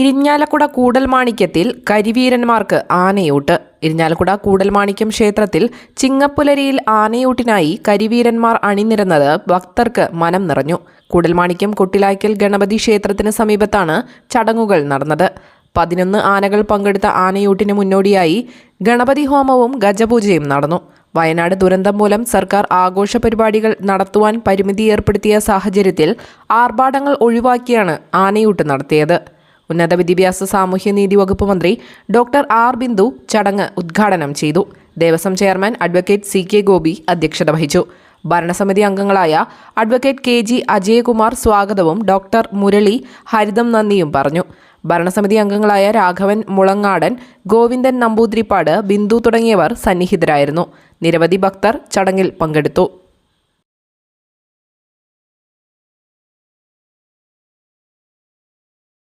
ഇരിഞ്ഞാലക്കുട കൂടൽമാണിക്യത്തിൽ കരിവീരന്മാർക്ക് ആനയൂട്ട്. ഇരിഞ്ഞാലക്കുട കൂടൽമാണിക്യം ക്ഷേത്രത്തിൽ ചിങ്ങപ്പുലരിയിൽ ആനയൂട്ടിനായി കരിവീരന്മാർ അണിനിരന്നത് ഭക്തർക്ക് മനം നിറഞ്ഞു. കൂടൽമാണിക്യം കൊട്ടിലായ്ക്കൽ ഗണപതി ക്ഷേത്രത്തിന് സമീപത്താണ് ചടങ്ങുകൾ നടന്നത്. പതിനൊന്ന് ആനകൾ പങ്കെടുത്ത ആനയൂട്ടിന് മുന്നോടിയായി ഗണപതി ഹോമവും ഗജപൂജയും നടന്നു. വയനാട് ദുരന്തം മൂലം സർക്കാർ ആഘോഷ പരിപാടികൾ നടത്തുവാൻ പരിമിതി ഏർപ്പെടുത്തിയ സാഹചര്യത്തിൽ ആർഭാടങ്ങൾ ഒഴിവാക്കിയാണ് ആനയൂട്ട് നടത്തിയത്. ഉന്നത വിദ്യാഭ്യാസ സാമൂഹ്യനീതി വകുപ്പ് മന്ത്രി ഡോക്ടർ ആർ ബിന്ദു ചടങ്ങ് ഉദ്ഘാടനം ചെയ്തു. Devaswom chairman advocate C K Gopi അധ്യക്ഷത വഹിച്ചു. ഭരണസമിതി അംഗങ്ങളായ അഡ്വക്കേറ്റ് കെ ജി അജയകുമാർ സ്വാഗതവും ഡോക്ടർ മുരളി ഹരിതം നന്ദിയും പറഞ്ഞു. ഭരണസമിതി അംഗങ്ങളായ രാഘവൻ മുളങ്ങാടൻ ഗോവിന്ദൻ നമ്പൂതിരിപ്പാട് ബിന്ദു തുടങ്ങിയവർ സന്നിഹിതരായിരുന്നു. നിരവധി ഭക്തർ ചടങ്ങിൽ പങ്കെടുത്തു.